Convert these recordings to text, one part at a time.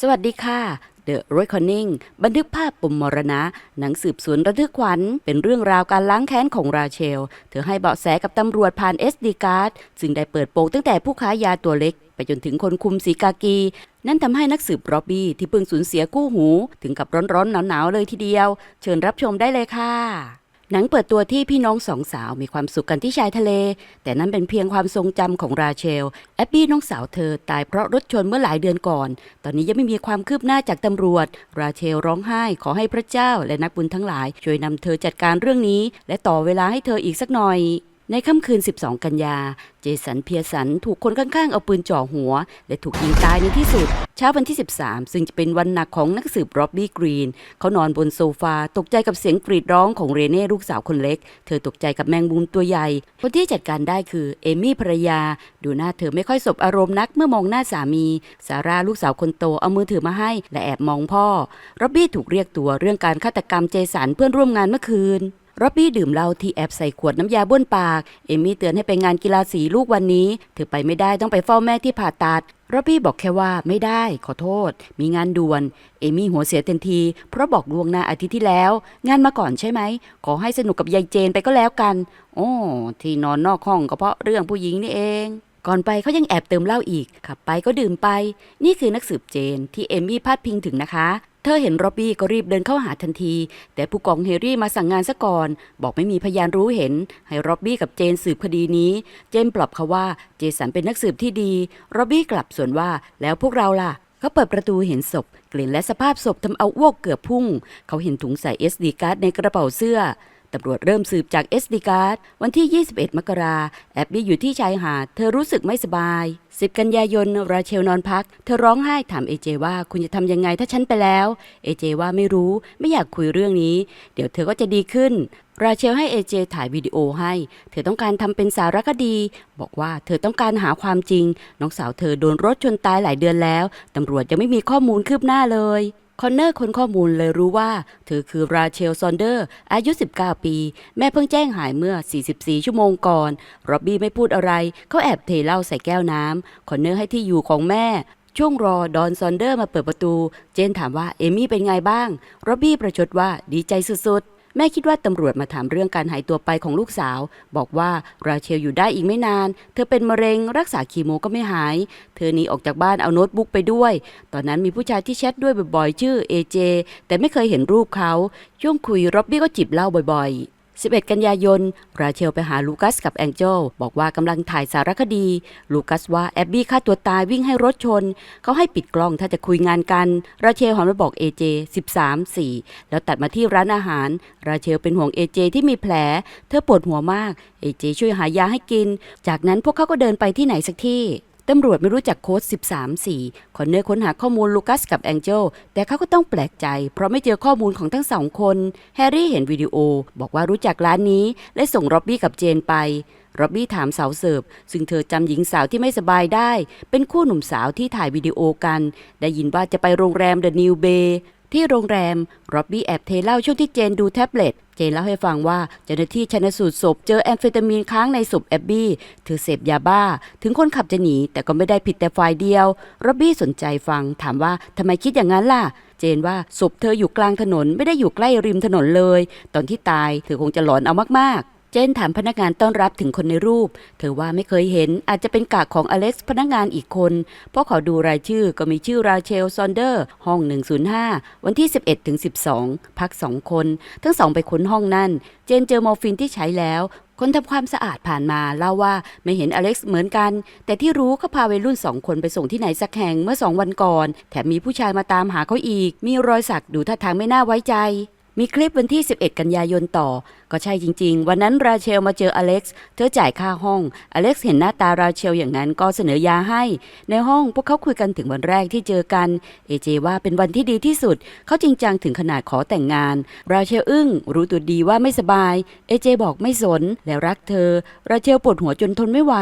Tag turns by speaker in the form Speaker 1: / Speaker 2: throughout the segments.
Speaker 1: สวัสดีค่ะ The Reckoning บันทึกภาพปมมรณะ หนังสืบสวนระทึกขวัญ เป็นเรื่องราวการล้างแค้นของราเชล เธอให้เบาะแสกับตำรวจผ่าน SD card ซึ่งได้เปิดโปงตั้งแต่ผู้ค้ายาตัวเล็ก ไปจนถึงคนคุมสีกากี นั่นทำให้นักสืบร็อบบี้ที่เพิ่งสูญเสียกู้หู ถึงกับร้อนๆหนาวๆเลยทีเดียว เชิญรับชมได้เลยค่ะ หนังเปิดตัวที่พี่น้องสองสาวมีความสุขกันที่ชายทะเล แต่นั้นเป็นเพียงความทรงจำของราเชล แอบบี้น้องสาวเธอตายเพราะรถชนเมื่อหลายเดือนก่อน ตอนนี้ยังไม่มีความคืบหน้าจากตำรวจ ราเชลร้องไห้ขอให้พระเจ้าและนักบุญทั้งหลาย ช่วยนำเธอจัดการเรื่องนี้ และต่อเวลาให้เธออีกสักหน่อย ในค่ำคืน 12 กันยา เจสันเพียสันถูกคนข้างๆ เอาปืนจ่อหัว และถูกยิงตายในที่สุด เช้าวันที่ 13 ซึ่งจะเป็นวันหนักของนักสืบร็อบบี้กรีน เขานอนบนโซฟา ตกใจกับเสียงกรีดร้องของเรเน่ลูกสาวคนเล็ก เธอตกใจกับแมงมุมตัวใหญ่ คนที่จัดการได้คือเอมี่ภรรยา ดูหน้าเธอไม่ค่อยสบอารมณ์นักเมื่อมองหน้าสามี ซาร่าลูกสาวคนโตเอามือถือมาให้ และแอบมองพ่อร็อบบี้ถูกเรียกตัวเรื่องการฆาตกรรมเจสันเพื่อนร่วมงานเมื่อคืน ร็อบบี้ดื่มเหล้าที่แอบใส่ขวดน้ำยาบ้วนปาก เอมี่เตือนให้ไปงานกีฬาสีลูกวันนี้ เธอไปไม่ได้ต้องไปเฝ้าแม่ที่ผ่าตัดร็อบบี้บอกแค่ว่าไม่ได้ขอโทษ มีงานด่วน เอมี่หัวเสียเต็มที เพราะบอกล่วงหน้าอาทิตย์ที่แล้ว งานมาก่อนใช่ไหม ขอให้สนุกกับยายเจนไปก็แล้วกัน โอ้ที่นอนนอกห้องก็เพราะเรื่องผู้หญิงนี่เองก่อนไปเขายังแอบเติมเหล้าอีก ขับไปก็ดื่มไป นี่คือนักสืบเจนที่เอมี่พาดพิงถึงนะคะ เธอเห็นร็อบบี้ก็รีบเดินเข้าหาทันที แต่ผู้กองเฮรี่มาสั่งงานซะก่อน บอกไม่มีพยานรู้เห็น ให้ร็อบบี้กับเจนสืบคดีนี้ เจนปลอบเขาว่าเจสันเป็นนักสืบที่ดีร็อบบี้กลับสวนว่าแล้วพวกเราล่ะเขาเปิดประตูเห็นศพ กลิ่นและสภาพศพทำเอาอ้วกเกือบพุ่ง เขาเห็นถุงใส่ SD การ์ดในกระเป๋าเสื้อ ตำรวจเริ่มสืบจาก SD card วันที่ 21 มกราแอบบี้อยู่ที่ชายหาด เธอรู้สึกไม่สบาย 10 กันยายน ราเชลนอนพัก เธอร้องไห้ถามเอเจว่าคุณจะทำยังไงถ้าฉันไปแล้ว เอเจว่าไม่รู้ไม่อยากคุยเรื่องนี้ เดี๋ยวเธอก็จะดีขึ้น ราเชลให้เอเจถ่ายวิดีโอให้ เธอต้องการทำเป็นสารคดี บอกว่าเธอต้องการหาความจริง น้องสาวเธอโดนรถชนตายหลายเดือนแล้วตำรวจยังไม่มีข้อมูลคืบหน้าเลย คอนเนอร์ค้นข้อมูลเลยรู้ว่า เธอคือราเชลซอนเดอร์ อายุ 19 ปี แม่เพิ่งแจ้งหายเมื่อ 44 ชั่วโมงก่อนร็อบบี้ไม่พูดอะไร เขาแอบเทเหล้าใส่แก้วน้ำคอนเนอร์ให้ที่อยู่ของแม่ ช่วงรอดอนซอนเดอร์มาเปิดประตู เจนถามว่าเอมี่เป็นไงบ้างร็อบบี้ประชดว่าดีใจสุดๆ แม่คิดว่าตำรวจมาถามเรื่องการหายตัวไปของลูกสาว บอกว่าราเชลอยู่ได้อีกไม่นาน เธอเป็นมะเร็งรักษาคีโมก็ไม่หาย เธอหนีออกจากบ้านเอาโน้ตบุ๊กไปด้วย ตอนนั้นมีผู้ชายที่แชทด้วยบ่อยๆ ชื่อเอเจแต่ไม่เคยเห็นรูปเขาช่วงคุยร็อบบี้ก็จิบเหล้าบ่อยๆ 11 กันยายน ราเชลไปหาลูกัสกับแองเจลบอกว่ากำลังถ่ายสารคดี ลูกัสว่าแอบบี้ฆ่าตัวตายวิ่งให้รถชน เขาให้ปิดกล้องถ้าจะคุยงานกัน ราเชลหันมาบอกเอเจ13 4 แล้วตัดมาที่ร้านอาหาร ราเชลเป็นห่วงเอเจที่มีแผล เธอปวดหัวมาก เอเจช่วยหายาให้กิน จากนั้นพวกเขาก็เดินไปที่ไหนสักที่ ตำรวจไม่รู้จักโค้ด 13 4คอเนอร์ค้นหาข้อมูลลูกัสกับแองเจลแต่เขาก็ต้องแปลกใจ เพราะไม่เจอข้อมูลของทั้งสองคน แฮร์รี่เห็นวิดีโอ บอกว่ารู้จักร้านนี้ และส่งร็อบบี้กับเจนไปร็อบบี้ถามสาวเสิร์ฟซึ่งเธอจำหญิงสาวที่ไม่สบายได้ เป็นคู่หนุ่มสาวที่ถ่ายวิดีโอกัน ได้ยินว่าจะไปโรงแรมเดอะนิวเบย์ ที่โรงแรมร็อบบี้แอบเทเล้าช่วงที่เจนดูแท็บเล็ต เจนเล่าให้ฟังว่าเจ้าหน้าที่ชันสูตรศพเจอแอมเฟตามีนค้างในศพแอบบี้เธอเสพยาบ้า ถึงคนขับจะหนีแต่ก็ไม่ได้ผิดแต่ฝ่ายเดียวร็อบบี้สนใจฟังถามว่าทำไมคิดอย่างนั้นล่ะ เจนว่าศพเธออยู่กลางถนนไม่ได้อยู่ใกล้ริมถนนเลย ตอนที่ตายเธอคงจะหลอนเอามากๆ เจนถามพนักงานต้อนรับถึงคนในรูป เธอว่าไม่เคยเห็นอาจจะเป็นกากของอเล็กซ์พนักงานอีกคน เพราะเขาดูรายชื่อก็มีชื่อราเชลซอนเดอร์ ห้อง 105 วันที่ 11ถึง12 พัก2คน ทั้งสองไปค้นห้องนั่น เจนเจอมอร์ฟินที่ใช้แล้วคนทำความสะอาดผ่านมาเล่าว่าไม่เห็นอเล็กซ์เหมือนกัน แต่ที่รู้เขาพาวัยรุ่นสองคนไปส่งที่ไหนสักแห่งเมื่อสองวันก่อน แถมมีผู้ชายมาตามหาเขาอีก มีรอยสักดูท่าทางไม่น่าไว้ใจ มีคลิปวันที่ 11 กันยายนต่อ ก็ใช่จริง ๆ วันนั้นราเชลมาเจออเล็กซ์ เธอจ่ายค่าห้อง อเล็กซ์เห็นหน้าตาราเชลอย่างนั้นก็เสนอยาให้ ในห้องพวกเขาคุยกันถึงวันแรกที่เจอกัน เอเจว่าเป็นวันที่ดีที่สุด เขาจริงจังถึงขนาดขอแต่งงาน ราเชลอึ้ง รู้ตัวดีว่าไม่สบาย เอเจบอกไม่สน แล้วรักเธอ ราเชลปวดหัวจนทนไม่ไหว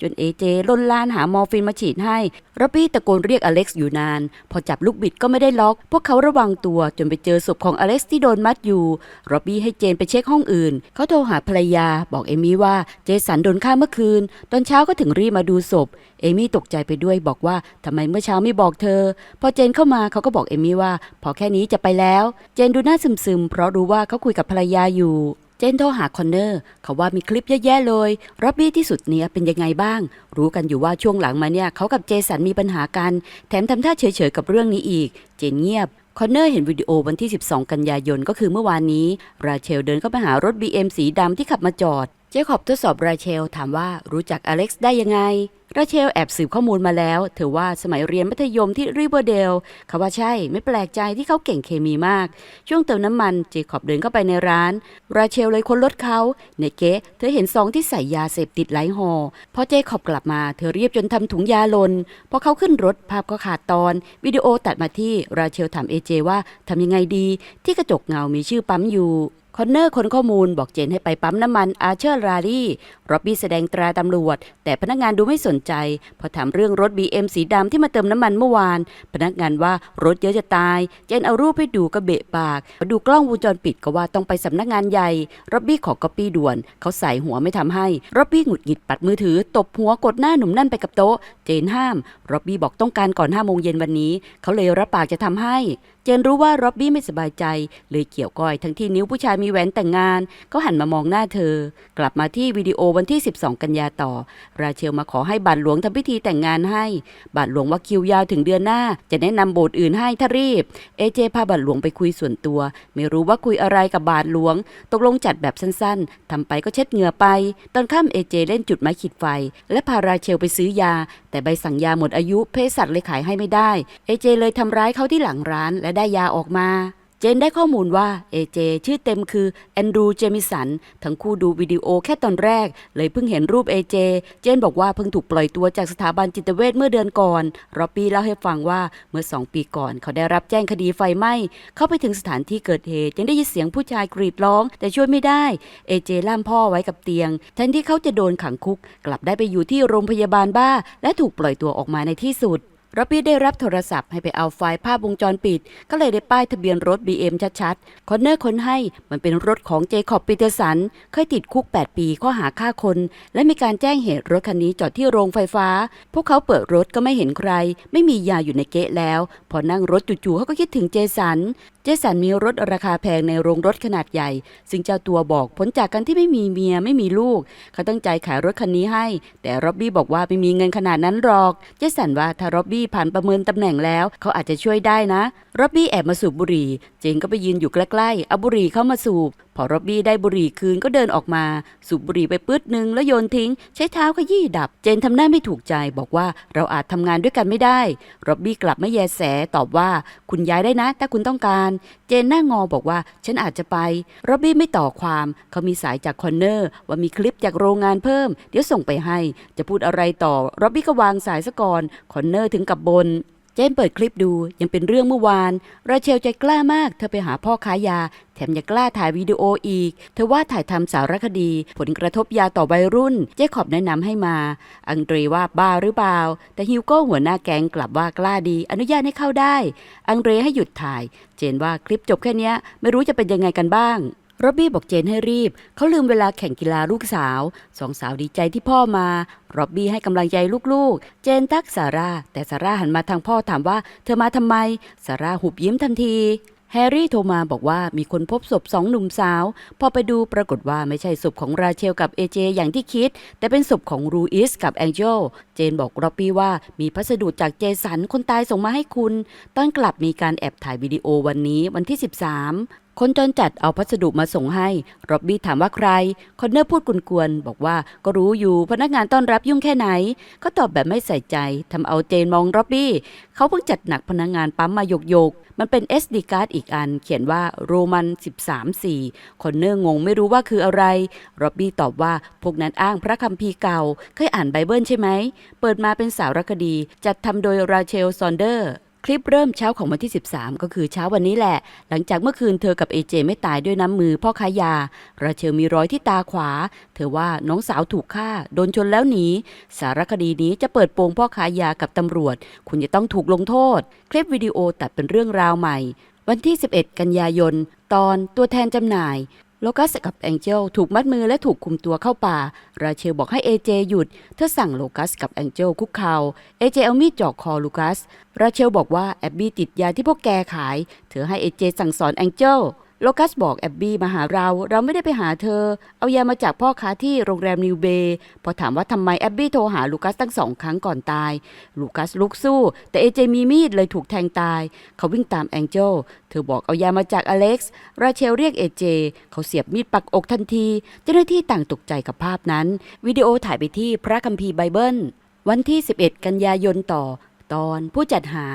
Speaker 1: จนเอเจลนลานหามอร์ฟินมาฉีดให้รับบี้ตะโกนเรียกอเล็กซ์อยู่นาน พอจับลูกบิดก็ไม่ได้ล็อก พวกเขาระวังตัวจนไปเจอศพของอเล็กซ์ที่โดนมัดอยู่ร็อบบี้ให้เจนไปเช็คห้องอื่นเขาโทรหาภรรยาบอกเอมี่ว่าเจสันโดนฆ่าเมื่อคืน ตอนเช้าก็ถึงรีบมาดูศพ เอมี่ตกใจไปด้วยบอกว่าทำไมเมื่อเช้าไม่บอกเธอ พอเจนเข้ามาเขาก็บอกเอมี่ว่า พอแค่นี้จะไปแล้ว เจนดูหน้าซึมๆ เพราะรู้ว่าเขาคุยกับภรรยาอยู่เจนโทรหาคอนเนอร์เขาว่ามีคลิปเยอะแยะเลยร็อบบี้ที่สุดเนี้ยเป็นยังไงบ้าง รู้กันอยู่ว่าช่วงหลังมาเนี่ยเขากับเจสันมีปัญหากัน แถมทำท่าเฉยๆกับเรื่องนี้อีก เจนเงียบ คอนเนอร์เห็นวิดีโอวันที่ 12 กันยายนก็คือเมื่อวานนี้ ราเชลเดินเข้าไปหารถ BM สีดำที่ขับมาจอด เจคอบทดสอบราเชลถามว่ารู้จักอเล็กซ์ได้ยังไง ราเชลแอบสืบข้อมูลมาแล้วเธอว่าสมัยเรียนมัธยมที่ริเวอร์เดลเขาว่าใช่ไม่แปลกใจที่เขาเก่งเคมีมาก ช่วงเติมน้ำมันเจคอบเดินเข้าไปในร้าน ราเชลเลยค้นรถเขา ในเก๊ะเธอเห็นซองที่ใส่ยาเสพติดหลายห่อพอเจคอบกลับมาเธอเรียบจนทำถุงยาลนพอเขาขึ้นรถภาพก็ขาดตอน วิดีโอตัดมาที่ราเชลถามเอเจว่าทำยังไงดี ที่กระจกเงามีชื่อปั๊มอยู่ คอนเนอร์คนข้อมูลบอกเจนให้ไปปั๊มน้ำมันอาเชอร์รารีร็อบบี้แสดงตราตำรวจ แต่พนักงานดูไม่สนใจ พอถามเรื่องรถ BM สีดำที่มาเติมน้ำมันเมื่อวาน พนักงานว่ารถเยอะจะตาย เจนเอารูปให้ดูก็เบะปาก ดูกล้องวงจรปิดก็ว่าต้องไปสำนักงานใหญ่ร็อบบี้ขอก๊อปปี้ด่วน เขาใส่หัวไม่ทำให้ร็อบบี้หงุดหงิดปัดมือถือ ตบหัวกดหน้าหนุ่มนั่นไปกับโต๊ะ เจนห้ามร็อบบี้บอกต้องการก่อน5โมงเย็นวันนี้ เขาเลยรับปากจะทำให้ จนรู้ว่าร็อบบี้ไม่สบายใจ เลยเกี่ยวก้อยทั้งที่นิ้วผู้ชายมีแหวนแต่งงานเขาหันมามองหน้าเธอ กลับมาที่วิดีโอวันที่ 12 กันยาต่อ ราเชลมาขอให้บาทหลวงทำพิธีแต่งงานให้ บาทหลวงว่าคิวยาวถึงเดือนหน้า จะแนะนำโบสถ์อื่นให้ถ้ารีบ เอเจพาบาทหลวงไปคุยส่วนตัว ไม่รู้ว่าคุยอะไรกับบาทหลวง ตกลงจัดแบบสั้นๆทำไปก็เช็ดเหงื่อไป ตอนค่ำเอเจเล่นจุดไม้ขีดไฟ และพาราเชลไปซื้อยา แต่ใบสั่งยาหมดอายุเภสัชเลยขายให้ไม่ได้ เอเจเลยทำร้ายเขาที่หลังร้านและได้ยาออกมา เจนได้ข้อมูลว่าเอเจชื่อเต็มคือแอนดรูเจมิสัน ทั้งคู่ดูวิดีโอแค่ตอนแรก เลยเพิ่งเห็นรูปเอเจ เจนบอกว่าเพิ่งถูกปล่อยตัวจากสถาบันจิตเวชเมื่อเดือนก่อน รอปีเล่าให้ฟังว่าเมื่อสองปีก่อน เขาได้รับแจ้งคดีไฟไหม้ เข้าไปถึงสถานที่เกิดเหตุยังได้ยินเสียงผู้ชายกรีดร้อง แต่ช่วยไม่ได้ เอเจล่ามพ่อไว้กับเตียงแทนที่เขาจะโดนขังคุก กลับได้ไปอยู่ที่โรงพยาบาลบ้า และถูกปล่อยตัวออกมาในที่สุด ร็อบบี้ได้รับโทรศัพท์ให้ไปเอาไฟล์ภาพวงจรปิด ก็เลยได้ป้ายทะเบียนรถ BM ชัดๆ คอนเนอร์ค้นให้มันเป็นรถของเจคอบปีเตอร์สัน เคยติดคุก 8 ปีข้อหาฆ่าคน และมีการแจ้งเหตุรถคันนี้จอดที่โรงไฟฟ้า พวกเขาเปิดรถก็ไม่เห็นใคร ไม่มียาอยู่ในเก๊ะแล้ว พอนั่งรถจู่ๆเขาก็คิดถึงเจสัน จสันมีรถราคาแพงในโรงรถขนาดใหญ่ ซึ่งเจ้าตัวบอกผลจากการที่ไม่มีเมียไม่มีลูก เขาตั้งใจขายรถคันนี้ให้ แต่ร็อบบี้บอกว่าไม่มีเงินขนาดนั้นหรอก เจสันว่าถ้าร็อบบี้ผ่านประเมินตำแหน่งแล้ว เขาอาจจะช่วยได้นะ ร็อบบี้แอบมาสูบบุหรี่ เจนก็ไปยืนอยู่ใกล้ๆเอาบุหรี่เข้ามาสูบ พอร็อบบี้ได้บุหรี่คืนก็เดินออกมา สูบบุหรี่ไปปื๊ดหนึ่งแล้วโยนทิ้ง ใช้เท้าขยี้ดับ เจนทำหน้าไม่ถูกใจบอกว่าเราอาจทำงานด้วยกันไม่ได้ร็อบบี้กลับไม่แยแสตอบว่าคุณย้ายได้นะถ้าคุณต้องการ เจนหน้างอบอกว่าฉันอาจจะไปร็อบบี้ไม่ต่อความ เขามีสายจากคอนเนอร์ว่ามีคลิปจากโรงงานเพิ่ม เดี๋ยวส่งไปให้ จะพูดอะไรต่อร็อบบี้ก็วางสายซะก่อนคอนเนอร์ถึงกับบน จนเปิดคลิปดูยังเป็นเรื่องเมื่อวาน ราเชลใจกล้ามากเธอไปหาพ่อค้ายา แถมยังกล้าถ่ายวิดีโออีก เธอว่าถ่ายทำสารคดี ผลกระทบยาต่อวัยรุ่น เจคอบแนะนำให้มา อังเดรว่าบ้าหรือเปล่า แต่ฮิวโก้หัวหน้าแก๊งกลับว่ากล้าดี อนุญาตให้เข้าได้ อังเดรให้หยุดถ่าย เจนว่าคลิปจบแค่นี้ไม่รู้จะเป็นยังไงกันบ้าง โรบบี้บอกเจนให้รีบ เขาลืมเวลาแข่งกีฬาลูกสาวสองสาวดีใจที่พ่อมาโรบบี้ให้กำลังใจลูกๆ เจนทักซาร่า แต่ซาร่าหันมาทางพ่อถามว่า เธอมาทำไมซาร่าหุบยิ้มทันทีแฮร์รี่โทรมาบอกว่ามีคนพบศพสองหนุ่มสาว พอไปดูปรากฏว่าไม่ใช่ศพของราเชลกับเอเจอย่างที่คิด แต่เป็นศพของรูอิสกับแองเจลเจนบอกโรบบี้ว่ามีพัสดุจากเจสันคนตายส่งมาให้คุณ ตอนกลับมีการแอบถ่ายวิดีโอวันนี้วันที่ 13 คนจนจัดเอาพัสดุมาส่งให้ร็อบบี้ถามว่าใคร คอนเนอร์พูดกวนๆบอกว่าก็รู้อยู่พนักงานต้อนรับยุ่งแค่ไหน ก็ตอบแบบไม่ใส่ใจทำเอาเจนมองร็อบบี้เขาเพิ่งจัดหนักพนักงานปั๊มมาโยกๆมันเป็น SD card อีกอัน เขียนว่าโรมัน 13-4 คอนเนอร์งงไม่รู้ว่าคืออะไรร็อบบี้ตอบว่าพวกนั้นอ้างพระคัมภีร์เก่า เคยอ่านไบเบิลใช่ไหม เปิดมาเป็นสารคดี จัดทำโดยราเชลซอนเดอร์ คลิปเริ่มเช้าของวันที่ 13 ก็คือเช้าวันนี้แหละ หลังจากเมื่อคืนเธอกับเอเจไม่ตายด้วยน้ำมือพ่อค้ายา ราเชลมีรอยที่ตาขวา เธอว่าน้องสาวถูกฆ่า โดนชนแล้วหนี สารคดีนี้จะเปิดโปงพ่อค้ายากับตำรวจ คุณจะต้องถูกลงโทษ คลิปวิดีโอตัดเป็นเรื่องราวใหม่ วันที่ 11 กันยายน ตอนตัวแทนจำหน่าย โลกัสกับแองเจลถูกมัดมือและถูกคุมตัวเข้าป่า ราเชลบอกให้เอเจหยุด เธอสั่งโลกัสกับแองเจลคุกเข่าเอเจเอามีดจ่อคอลูกัส ราเชลบอกว่าแอบบี้ติดยาที่พวกแกขาย เธอให้เอเจสั่งสอนแองเจล โลกัสบอกแอบบี้มาหาเรา เราไม่ได้ไปหาเธอ เอายามาจากพ่อค้าที่โรงแรมนิวเบย์พอถามว่าทำไมแอบบี้โทรหาลูกัสตั้งสองครั้งก่อนตาย ลูกัสลุกสู้ แต่เอเจมีมีดเลยถูกแทงตาย เขาวิ่งตามแองเจลเธอบอกเอายามาจากอเล็กซ์ ราเชลเรียกเอเจ เขาเสียบมีดปักอกทันที เจ้าหน้าที่ต่างตกใจกับภาพนั้น วิดีโอถ่ายไปที่พระคัมภีร์ไบเบิล วันที่ 11 กันยายนต่อ ตอนผู้จัดหา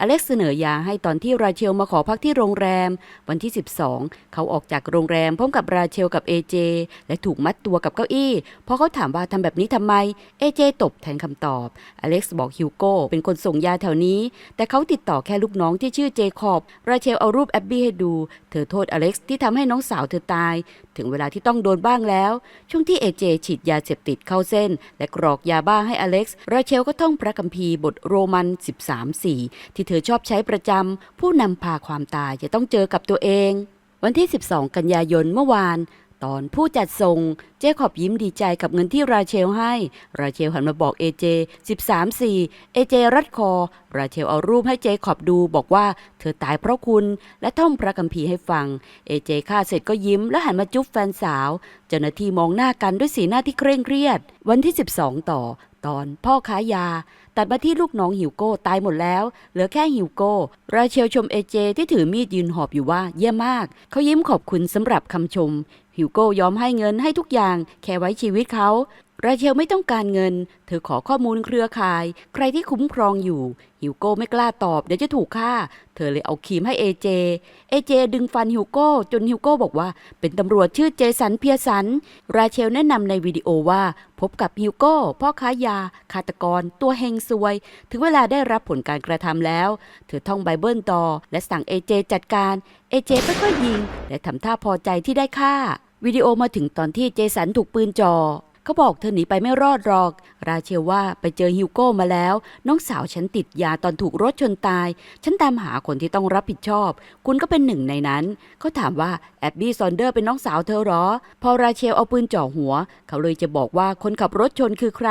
Speaker 1: อเล็กซ์เสนอยาให้ตอนที่ราเชลมาขอพักที่โรงแรม วันที่ 12 เขาออกจากโรงแรมพร้อมกับราเชลกับเอเจและถูกมัดตัวกับเก้าอี้พอเขาถามว่าทำแบบนี้ทำไมเอเจตบแทนคำตอบ อเล็กซ์บอกฮิวโก้เป็นคนส่งยาแถวนี้ แต่เขาติดต่อแค่ลูกน้องที่ชื่อเจคอบ ราเชลเอารูปแอบบี้ให้ดู เธอโทษอเล็กซ์ที่ทำให้น้องสาวเธอตาย ถึงเวลาที่ต้องโดนบ้างแล้ว ช่วงที่เอเจฉีดยาเสพติดเข้าเส้น และกรอกยาบ้าให้อเล็กซ์ราเชลก็ท่องพระคัมภีร์บทโรมัน 13.4ที่เธอชอบใช้ประจำผู้นำพาความตายจะต้องเจอกับตัวเอง วันที่ 12 กันยายนเมื่อวาน ตอนผู้จัดส่ง เจคอบยิ้มดีใจกับเงินที่ราเชลให้ ราเชลหันมาบอกเอเจ13.4เอเจรัดคอ ราเชลเอารูปให้เจคอบดูบอกว่าเธอตายเพราะคุณและท่องพระคัมภีร์ให้ฟัง เอเจฆ่าเสร็จก็ยิ้มและหันมาจุ๊บแฟนสาว เจ้าหน้าที่มองหน้ากันด้วยสีหน้าที่เคร่งเครียด วันที่ 12 ต่อ ตอนพ่อค้ายา ตัดมาที่ลูกน้องหิวโก้ตายหมดแล้ว เหลือแค่หิวโก้ ราเชลชมเอเจที่ถือมีดยืนหอบอยู่ว่าเยี่ยมมาก เขายิ้มขอบคุณสำหรับคำชม หิวโก้ยอมให้เงินให้ทุกอย่าง แค่ไว้ชีวิตเขา ราเชลไม่ต้องการเงิน เธอขอข้อมูลเครือข่าย ใครที่คุ้มครองอยู่หิวโก้ไม่กล้าตอบ เดี๋ยวจะถูกฆ่า เธอเลยเอาครีมให้เอเจ เอเจดึงฟันฮิวโก้ จนฮิวโก้บอกว่า เป็นตำรวจชื่อเจสันเพียสัน ราเชลแนะนำในวิดีโอว่า พบกับฮิวโก้ พ่อค้ายา ฆาตกร ตัวเฮงซวย ถึงเวลาได้รับผลการกระทำแล้ว เธอท่องไบเบิลต่อ และสั่งเอเจจัดการ เอเจค่อยยิง และทำท่าพอใจที่ได้ฆ่า วิดีโอมาถึงตอนที่เจสันถูกปืนจ่อ เขาบอกเธอหนีไปไม่รอดหรอก ราเชลว่าไปเจอฮิวโก้มาแล้ว น้องสาวฉันติดยาตอนถูกรถชนตาย ฉันตามหาคนที่ต้องรับผิดชอบ คุณก็เป็นหนึ่งในนั้นเขาถามว่าแอบบี้ซอนเดอร์เป็นน้องสาวเธอหรอ พอราเชลเอาปืนจ่อหัว เขาเลยจะบอกว่าคนขับรถชนคือใคร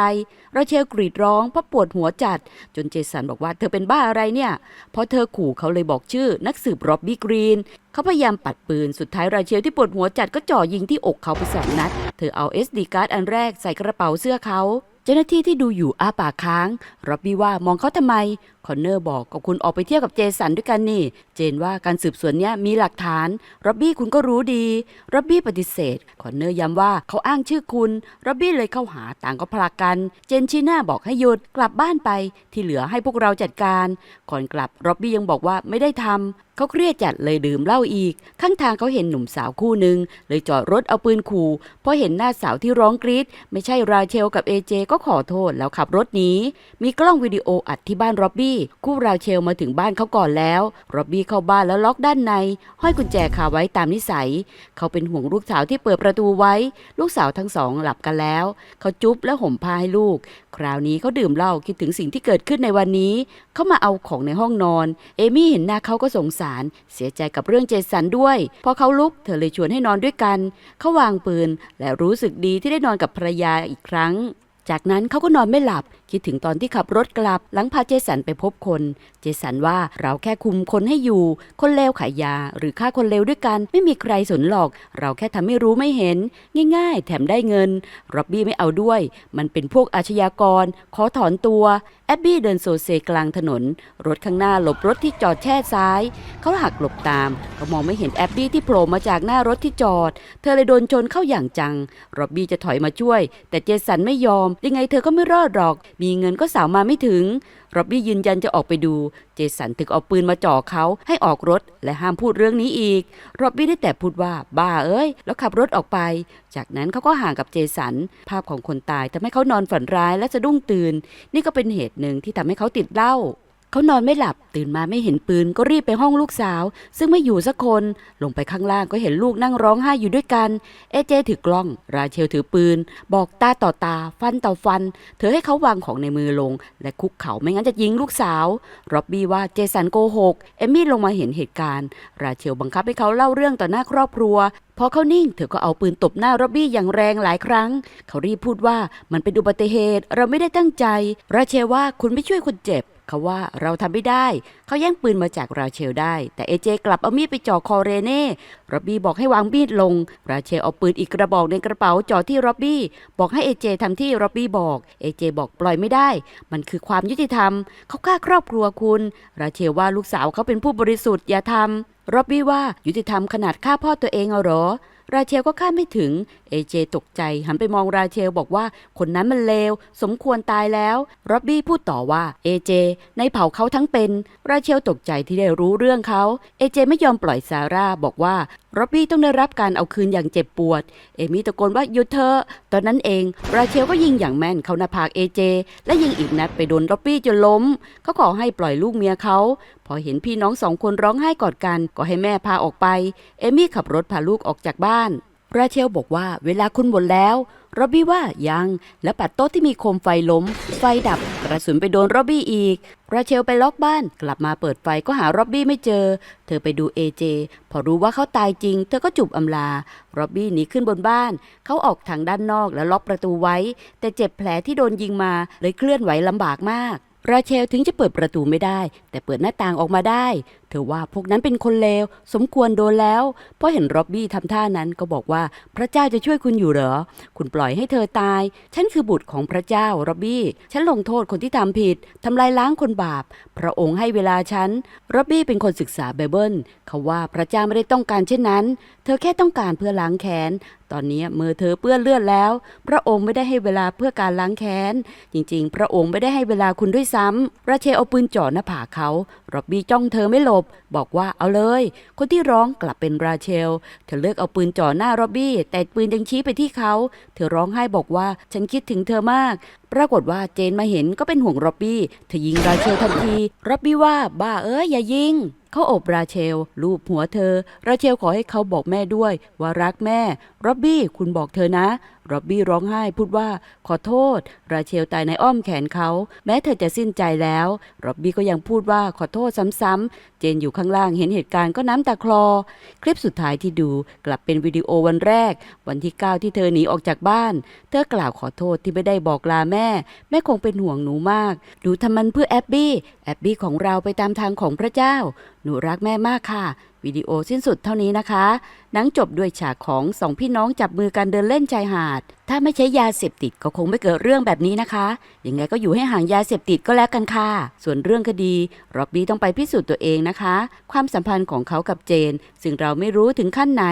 Speaker 1: ราเชลกรีดร้องเพราะปวดหัวจัด จนเจสันบอกว่าเธอเป็นบ้าอะไรเนี่ยพอเธอขู่เขาเลยบอกชื่อนักสืบร็อบบี้กรีน เขาพยายามปัดปืน สุดท้ายราเชลที่ปวดหัวจัดก็จ่อยิงที่อกเขาไปสองนัด เธอเอา SD การ์ดอันแรกใส่กระเป๋าเสื้อเขา เจ้าหน้าที่ที่ดูอยู่อ้าปากค้าง ร็อบบี้ว่ามองเขาทำไม คอนเนอร์บอกกับคุณออกไปเที่ยวกับเจสันด้วยกันนี่ เจนว่าการสืบสวนเนี้ยมีหลักฐานร็อบบี้คุณก็รู้ดีร็อบบี้ปฏิเสธ คอนเนอร์ย้ำว่าเขาอ้างชื่อคุณร็อบบี้เลยเข้าหาต่างก็พลากัน เจนชี้หน่าบอกให้หยุดกลับบ้านไป ที่เหลือให้พวกเราจัดการ ก่อนกลับร็อบบี้ยังบอกว่าไม่ได้ทำเขาเครียดจัดเลยดื่มเหล้าอีก ข้างทางเขาเห็นหนุ่มสาวคู่หนึ่งเลยจอดรถเอาปืนขู่พอเห็นหน้าสาวที่ร้องกรีดไม่ใช่ราเชลกับเอเจก็ขอโทษแล้วขับรถหนีมีกล้องวิดีโออัดที่บ้านร็อบบี้คู่ราเชลมาถึงบ้านเขาก่อนแล้วร็อบบี้เข้าบ้านแล้วล็อกด้านใน ห้อยกุญแจคาไว้ตามนิสัย เขาเป็นห่วงลูกสาวที่เปิดประตูไว้ ลูกสาวทั้งสองหลับกันแล้ว เขาจุ๊บและห่มผ้าให้ลูก คราวนี้เขาดื่มเหล้าคิดถึงสิ่งที่เกิดขึ้นในวันนี้ เขามาเอาของในห้องนอน เอมี่เห็นหน้าเขาก็สงสาร เสียใจกับเรื่องเจสันด้วยพอเขาลุกเธอเลยชวนให้นอนด้วยกัน เขาวางปืน และรู้สึกดีที่ได้นอนกับภรรยาอีกครั้งจากนั้นเขาก็นอนไม่หลับ คิดถึงตอนที่ขับรถกลับ หลังพาเจสันไปพบคน เจสันว่าเราแค่คุมคนให้อยู่ คนเลวขายยา หรือฆ่าคนเลวด้วยกันไม่มีใครสนหรอก เราแค่ทำไม่รู้ไม่เห็น ง่ายๆ แถมได้เงินร็อบบี้ไม่เอาด้วย มันเป็นพวกอาชญากร ขอถอนตัว บบี้เดินโซเซกลางถนน รถข้างหน้าหลบรถที่จอดแช่ซ้าย เขาหักหลบตาม เขามองไม่เห็นแอบบี้ที่โผล่มาจากหน้ารถที่จอด เธอเลยโดนชนเข้าอย่างจัง รอบบี้จะถอยมาช่วย แต่เจสันไม่ยอม ยังไงเธอก็ไม่รอดหรอก มีเงินก็สาวมาไม่ถึง ร็อบบี้ยืนยันจะออกไปดู เจสันถึงเอาปืนมาจ่อเขาให้ออกรถและห้ามพูดเรื่องนี้อีก ร็อบบี้ได้แต่พูดว่าบ้าเอ้ย แล้วขับรถออกไป จากนั้นเขาก็ห่างกับเจสัน ภาพของคนตายทำให้เขานอนฝันร้ายและสะดุ้งตื่น นี่ก็เป็นเหตุหนึ่งที่ทำให้เขาติดเหล้า เขานอนไม่หลับตื่นมาไม่เห็นปืนก็รีบไปห้องลูกสาว ซึ่งไม่อยู่สักคน ลงไปข้างล่างก็เห็นลูกนั่งร้องไห้อยู่ด้วยกัน เอเจถือกล้อง ราเชลถือปืน บอกตาต่อตา ฟันต่อฟัน เธอให้เขาวางของในมือลง และคุกเข่าไม่งั้นจะยิงลูกสาวร็อบบี้ว่าเจสันโกหกเอมมี่ลงมาเห็นเหตุการณ์ ราเชลบังคับให้เขาเล่าเรื่องต่อหน้าครอบครัวพอเขานิ่งเธอก็เอาปืนตบหน้าร็อบบี้อย่างแรงหลายครั้ง เขารีบพูดว่ามันเป็นอุบัติเหตุเราไม่ได้ตั้งใจ ราเชลว่าคุณไม่ช่วยคนเจ็บ เขาว่าเราทำไม่ได้ เขาแย่งปืนมาจากราเชลได้ แต่เอเจกลับเอามีดไปจ่อคอเรเน่ร็อบบี้บอกให้วางมีดลง ราเชลเอาปืนอีกกระบอกในกระเป๋าจ่อที่ร็อบบี้ บอกให้เอเจทำที่ร็อบบี้บอก เอเจบอกปล่อยไม่ได้ มันคือความยุติธรรม เขาฆ่าครอบครัวคุณ ราเชลว่าลูกสาวเขาเป็นผู้บริสุทธิ์อย่าทำร็อบบี้ว่ายุติธรรมขนาดฆ่าพ่อตัวเองเอาหรอ ราเชลก็คาดไม่ถึง เอเจตกใจหันไปมองราเชลบอกว่าคนนั้นมันเลว สมควรตายแล้วร็อบบี้พูดต่อว่าเอเจในเผ่าเขาทั้งเป็น ราเชลตกใจที่ได้รู้เรื่องเขาเอเจไม่ยอมปล่อยซาร่าบอกว่าร็อบบี้ต้องได้รับการเอาคืนอย่างเจ็บปวด เอมี่ตะโกนว่าหยุดเธอ ตอนนั้นเอง ราเชลก็ยิงอย่างแม่นเขาหน้าผากเอเจ และยิงอีกนัดไปโดนร็อบบี้จนล้ม เขาขอให้ปล่อยลูกเมียเขา พอเห็นพี่น้องสองคนร้องไห้กอดกัน ก็ให้แม่พาออกไป เอมี่ขับรถพาลูกออกจากบ้าน ราเชลบอกว่าเวลาคุณหมดแล้วร็อบบี้ว่ายัง และปัดโต๊ะที่มีโคมไฟล้ม ไฟดับ กระสุนไปโดนร็อบบี้อีก ราเชลไปล็อกบ้าน กลับมาเปิดไฟก็หาร็อบบี้ไม่เจอ เธอไปดูเอเจพอรู้ว่าเขาตายจริง เธอก็จูบอำลาร็อบบี้หนีขึ้นบนบ้าน เขาออกทางด้านนอกแล้วล็อกประตูไว้ แต่เจ็บแผลที่โดนยิงมาเลยเคลื่อนไหวลำบากมากราเชลถึงจะเปิดประตูไม่ได้ แต่เปิดหน้าต่างออกมาได้ เธอว่าพวกนั้นเป็นคนเลว สมควรโดนแล้วเพราะเห็นร็อบบี้ทำท่านั้นก็บอกว่าพระเจ้าจะช่วยคุณอยู่เหรอ คุณปล่อยให้เธอตาย ฉันคือบุตรของพระเจ้าร็อบบี้ฉันลงโทษคนที่ทำผิดทำลายล้างคนบาป พระองค์ให้เวลาฉันร็อบบี้เป็นคนศึกษาไบเบิลเขาว่าพระเจ้าไม่ได้ต้องการเช่นนั้น เธอแค่ต้องการเพื่อล้างแค้นตอนนี้มือเธอเปื้อนเลือดแล้ว พระองค์ไม่ได้ให้เวลาเพื่อการล้างแค้น จริง ๆ พระองค์ไม่ได้ให้เวลาคุณด้วยซ้ำราเชลเอาปืนจ่อหน้าผากเขาร็อบบี้จ้องเธอไม่หลบบอกว่าเอาเลย คนที่ร้องกลับเป็นราเชล เธอเลือกเอาปืนจ่อหน้าโรบบี้ แต่ปืนยังชี้ไปที่เขา เธอร้องไห้บอกว่าฉันคิดถึงเธอมาก ปรากฏว่าเจนมาเห็นก็เป็นห่วงร็อบบี้เธอยิงราเชลทันทีร็อบบี้ว่าบ้าเอ้ยอย่ายิงเขาอบราเชล ลูบหัวเธอ ราเชลขอให้เขาบอกแม่ด้วย ว่ารักแม่ร็อบบี้คุณบอกเธอนะร็อบบี้ร้องไห้พูดว่า ขอโทษ ราเชลตายในอ้อมแขนเขา แม้เธอจะสิ้นใจแล้วร็อบบี้ก็ยังพูดว่าขอโทษซ้ำๆ เจนอยู่ข้างล่างเห็นเหตุการณ์ก็น้ำตาคลอ คลิปสุดท้ายที่ดูกลับเป็นวิดีโอวันแรก วันที่ 9 ที่เธอหนีออกจากบ้าน เธอกล่าวขอโทษที่ไม่ได้บอกลาแม่แม่คงเป็นห่วงหนูมาก หนูทำมันเพื่อแอบบี้ แอบบี้ของเราไปตามทางของพระเจ้า หนูรักแม่มากค่ะ วิดีโอสิ้นสุดเท่านี้นะคะหนังจบด้วยฉากของสองพี่น้องจับมือกันเดินเล่นชายหาด ถ้าไม่ใช้ยาเสพติดก็คงไม่เกิดเรื่องแบบนี้นะคะ ยังไงก็อยู่ให้ห่างยาเสพติดก็แล้วกันค่ะ ส่วนเรื่องคดีร็อบบี้ต้องไปพิสูจน์ตัวเองนะคะ ความสัมพันธ์ของเขากับเจน ซึ่งเราไม่รู้ถึงขั้นไหน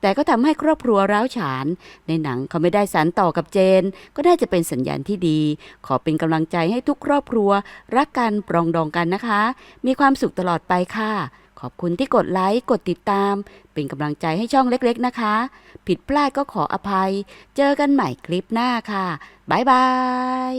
Speaker 1: แต่ก็ทำให้ครอบครัวร้าวฉาน ในหนังเขาไม่ได้สานต่อกับเจน ก็น่าจะเป็นสัญญาณที่ดี ขอเป็นกำลังใจให้ทุกครอบครัว รักกันปรองดองกันนะคะ มีความสุขตลอดไปค่ะ ขอบคุณที่กดไลค์ กดติดตาม เป็นกำลังใจให้ช่องเล็กๆนะคะ ผิดพลาดก็ขออภัย เจอกันใหม่คลิปหน้าค่ะ บ๊ายบาย